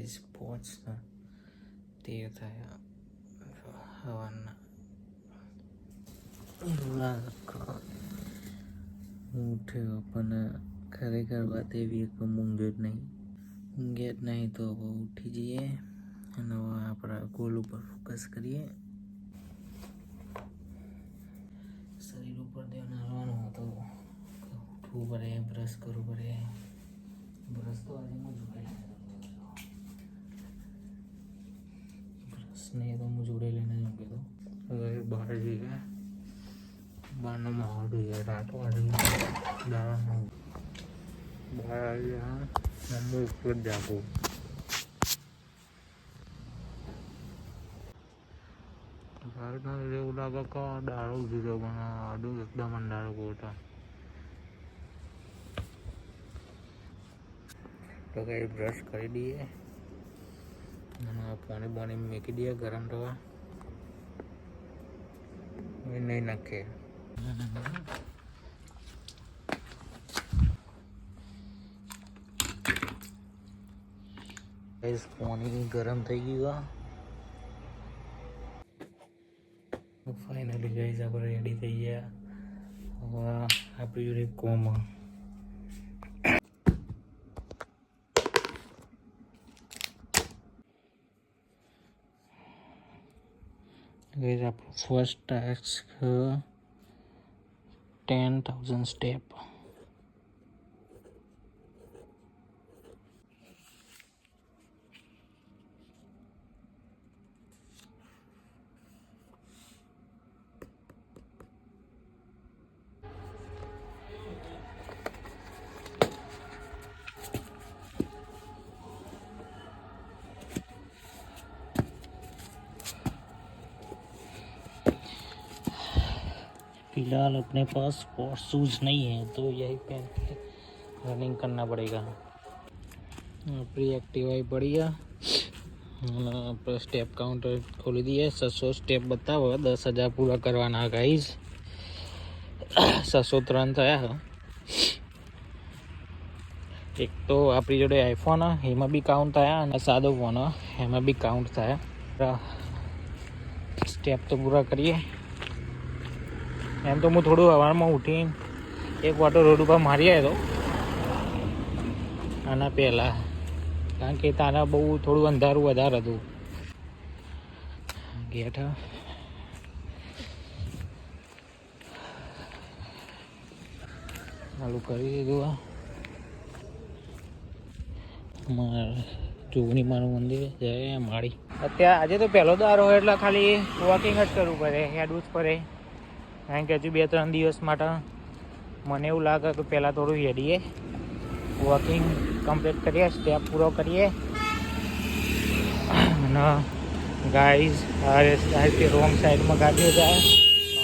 Guys પોચના તે થયા હવાના ઉઠ્યો પણ ખરેખર વાત એવી કે ઊંઘ્યો જ નહીં ઊંઘ્યા જ નહીં તો ઉઠી જઈએ અને આપણા ગોલ ઉપર ફોકસ કરીએ શરીર ઉપર ધ્યાન આવવાનું હતું ઉઠવું પડે બ્રશ કરવું પડે બ્રશ તો આજે હું બ્રશ ને તો હું જોડે લઈને જ ઊંઘ્યો તો હવે બહાર જઈએ બહારનો માહોલ જોઈએ રાત વાળી દાવાનું બહાર આવ્યા મમ્મી ઉપર જ જાગું એવું લાગે કે દારૂ ઊભી પણ આડું એકદમ અંધારું ગોટા તો કઈ બ્રશ કરી દઈએ પાણી પાણી મૂકી દઈએ ગરમ હવે નહીં નાખે. પાણી ગરમ થઈ ગયું ફાઇનલી ગઈ આપણે રેડી થઈ ગયા. હવે આપણી કોમ ગાઈસ આપણું first task ten thousand step. फिलहाल अपने पास स्पोर्ट्स शूज नहीं है तो यही पहन के रनिंग करना पड़ेगा આપણી એક્ટિવાઈ પડી ગયા અને આપણે સ્ટેપ કાઉન્ટર ખોલી દઈએ છસો સ્ટેપ બતાવો દસ હજાર પૂરા કરવાના ગાઈઝ છસો ત્રણ થયા એક તો આપણી જોડે આઈફોન એમાં બી કાઉન્ટ થયા અને સાદો ફોન એમાં બી કાઉન્ટ થયા સ્ટેપ તો પૂરા કરીએ એમ તો હું થોડું સવારમાં ઉઠીને એક વાટો રોડ ઉપર મારી આવ્યો આના પહેલાં. કારણ કે તારા બહુ થોડું અંધારું વધારે હતું. ગેટ ચાલુ કરી દીધું આ જોગણી મારું મંદિર જય માળી. અત્યારે આજે તો પહેલો દારો હોય એટલે ખાલી વોકિંગ જ કરવું પડે, હેડવું જ પડે. કારણ કે હજુ બે ત્રણ દિવસ માટે મને એવું લાગે કે પહેલાં થોડું હેડીએ વોકિંગ કમ્પ્લીટ કરીએ સ્ટેપ પૂરો કરીએ. અને ગાઈઝ હારે સાઈડથી રોંગ સાઈડમાં ગાડીઓ જાય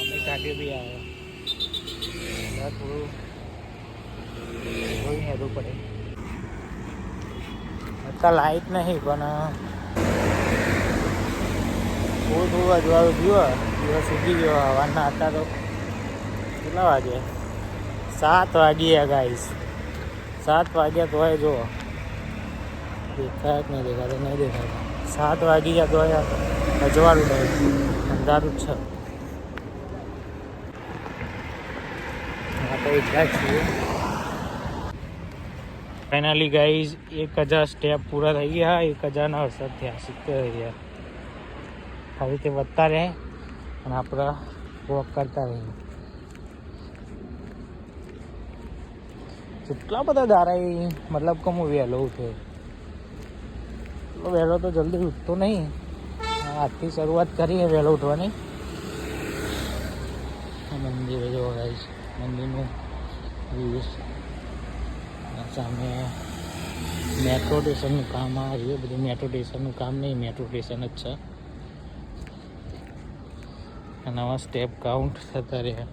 અમે ગાડીઓ બી આવે. થોડું જોઈને હેડવું પડે. અત્યારે લાઈટ નહીં, પણ થોડું થોડું અજવાળું ગયું દિવસ ઉગી ગયો હવાના હતા તો કેટલા વાગે? સાત વાગ્યા ગાઈસ સાત વાગ્યા તો જો, દેખાય નહીં દેખાતો નહીં દેખાતા સાત વાગી ગયા તો અજવાળું થાય. અંધારું છે. ફાઇનલી ગાઈઝ એક હજાર સ્ટેપ પૂરા થઈ ગયા, એક હજારના અસર થયા સિત્તેર હજાર. આવી રીતે વધતા રહે અને આપણે વોક કરતા રહીએ કેટલા બધા દારા મતલબ કે હું વહેલો ઉઠે. વહેલો તો જલ્દી ઉઠતો નહીં. આજથી શરૂઆત કરીએ વહેલો ઉઠવાની. મંદિર જોવા ગાઈશ મંદિરનું સામે મેટ્રો સ્ટેશનનું કામ આ રહ્યું. બધું મેટ્રો સ્ટેશનનું કામ નહીં મેટ્રો સ્ટેશન જ છે. અને આવા સ્ટેપ કાઉન્ટ થતા રહ્યા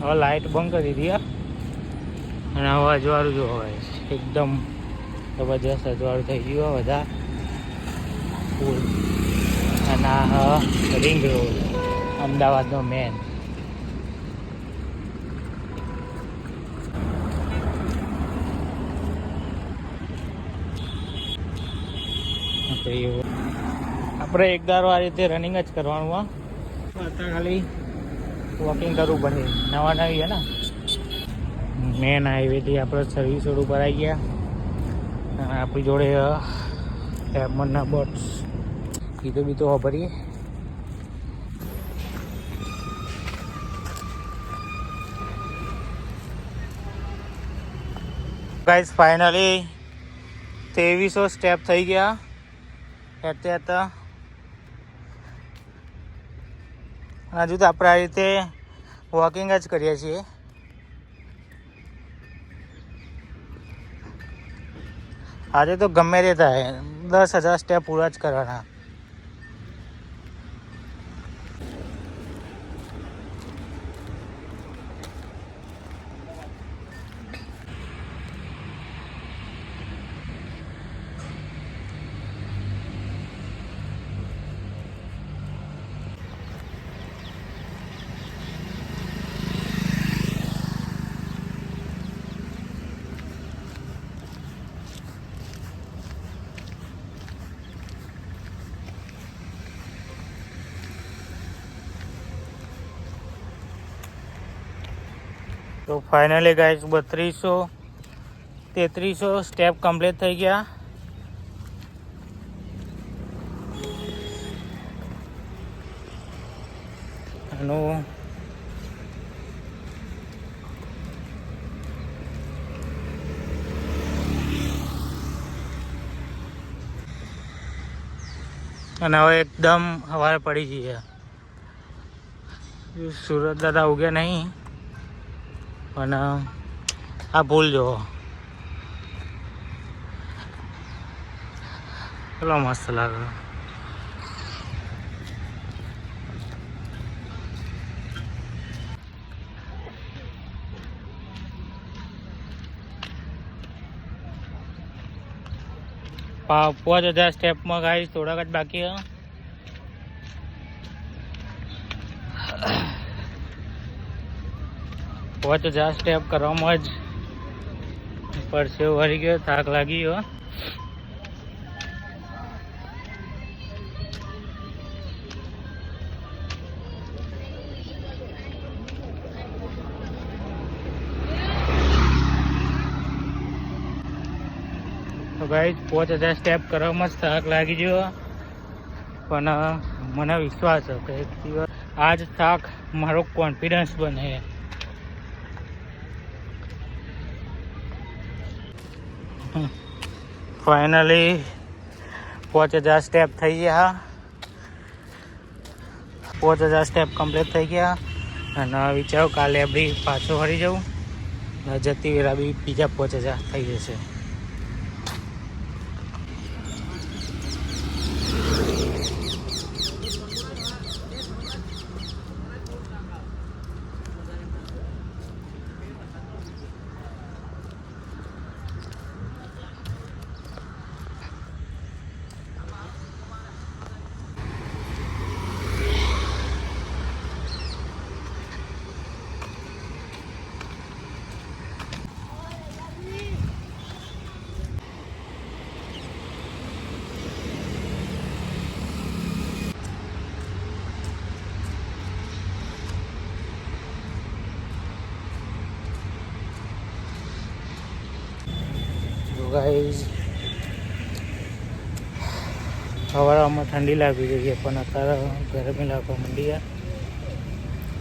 હવે લાઇટ બંધ કરી દીધી અને હવે અજવાળું જો હવે એકદમ જબરજસ્ત અજવાળું થઈ ગયું બધા. ફૂલ અને આ રિંગ રોડ અમદાવાદનો મેન જઈએ આપણે એક દારો આ રીતે રનિંગ જ કરવાનું આ અત્યારે ખાલી વોકિંગ કરવું પડે. નવા નવી, હે ને? મેન હાઈવેથી આપણે સર્વિસ રોડ ઉપર આવી ગયા. અને આપણી જોડે એમનના બોટ્સ કીધું બીતો વાપરીએ ગાઈઝ ફાઇનલી ત્રેવીસો સ્ટેપ થઈ ગયા. હેઠતા હતા હજુ તો આપણે આ રીતે વોકિંગ જ કરીએ છીએ. આજે તો ગમે તે થાય. દસ હજાર સ્ટેપ પૂરા જ કરવાના. તો ફાઇનલી ગાઈસ બત્રીસો, તેત્રીસો સ્ટેપ કમ્પ્લીટ થઈ ગયા. એનું અને હવે એકદમ હવારે પડી જઈએ સુરત દાદા ઉગ્યા નહીં. અને આ ભૂલ જો કેટલો મસ્ત લાગે. પાંચ હજાર સ્ટેપમાં ગાઈશ થોડાક જ બાકી હે. પાંચ હજાર સ્ટેપ કરવામાં જ પરસેવો વળી ગયો, થાક લાગી ગયો. ગાઈસ પાંચ હજાર સ્ટેપ કરવામાં જ થાક લાગી ગયો. પણ, મને વિશ્વાસ હતો, એક દિવસ આ જ થાક મારો કોન્ફિડન્સ બને. ફાઇનલી પાંચ હજાર સ્ટેપ થઈ ગયા. પાંચ હજાર સ્ટેપ કમ્પ્લીટ થઈ ગયા. અને વિચારો કાલે બી પાછો ફરી જવું. જતી વેરા બી બીજા પાંચ હજાર થઈ જશે. ગાઈઝ. હવામાં ઠંડી લાગી ગઈ છે, પણ અત્યારે ગરમી લાગવા માંડી છે.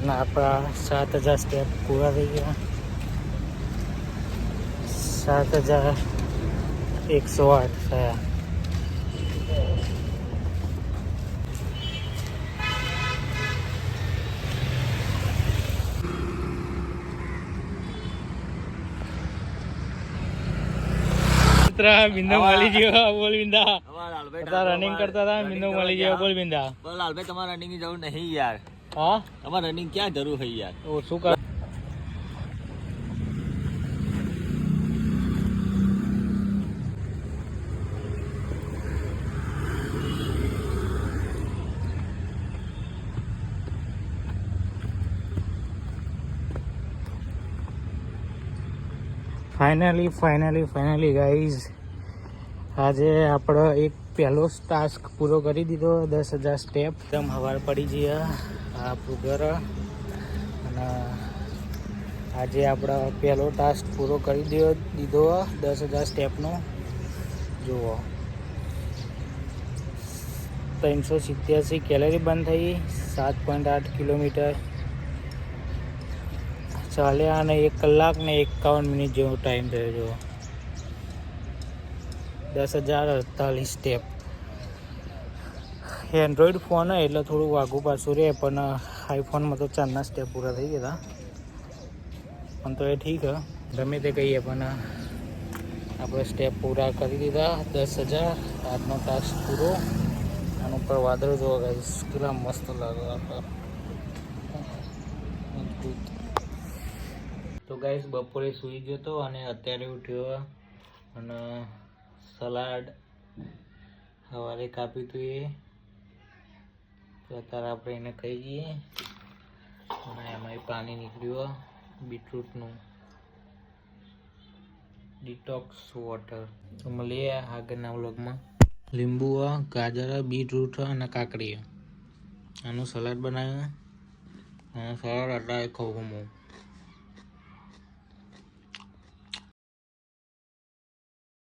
અને આપણા સાત હજાર સ્ટેપ પૂરા થઈ ગયા. સાત હજાર એકસો આઠ થયા. બિંદુ મળી ગયો બોલ બિંદા તમારા રનિંગ કરતા હતા બિંદુ મળી ગયો. બોલ બિંદા લાલભાઈ તમારા રનિંગની જરૂર નહીં યાર. હા? તમારે રનિંગ ક્યાં જરૂર છે યાર? ઓ શું કર ફાઇનલી ફાઇનલી ફાઇનલી ગાઈઝ આજે આપણો એક પહેલો ટાસ્ક પૂરો કરી દીધો, દસ હજાર સ્ટેપ એકદમ હવાર પડી જઈએ આ ઘર અને આજે આપણો પહેલો ટાસ્ક પૂરો કરી દીધો દીધો, દસ હજાર સ્ટેપનો જુઓ. ત્રણસો સિત્યાસી કેલરી બંધ થઈ, સાત પોઈન્ટ આઠ કિલોમીટર. ચાલ્યા અને એક કલાક ને એકાવન મિનિટ જેવો ટાઈમ થયો જો દસ હજાર અડતાલીસ સ્ટેપ એન્ડ્રોઈડ ફોન એટલે થોડું વાઘું પાછું રહે, પણ આઈફોનમાં તો ચારના સ્ટેપ પૂરા થઈ ગયા પણ તો એ ઠીક ગમે તે કહીએ, પણ આપણે સ્ટેપ પૂરા કરી દીધા. દસ હજાર, આજનો ટાસ્ક પૂરો. આના ઉપર વાદળ જોવા ગાઈસ કેટલા મસ્ત લાગે આપણે. તો ગાઈસ બપોરે સૂઈ ગયો તો અને અત્યારે ઉઠ્યો અને સલાડ સવારે કાપ્યું હતું એ. તો અત્યારે આપણે એને ખાઈ જઈએ. અને એમાંય પાણી નીકળ્યું બીટરૂટનું ડિટોક્સ વોટર મળીએ આગળના વ્લોગમાં લીંબુ, ગાજર બીટરૂટ અને કાકડી. આનું સલાડ બનાવ્યું. અને સલાડ અત્યારે ખવું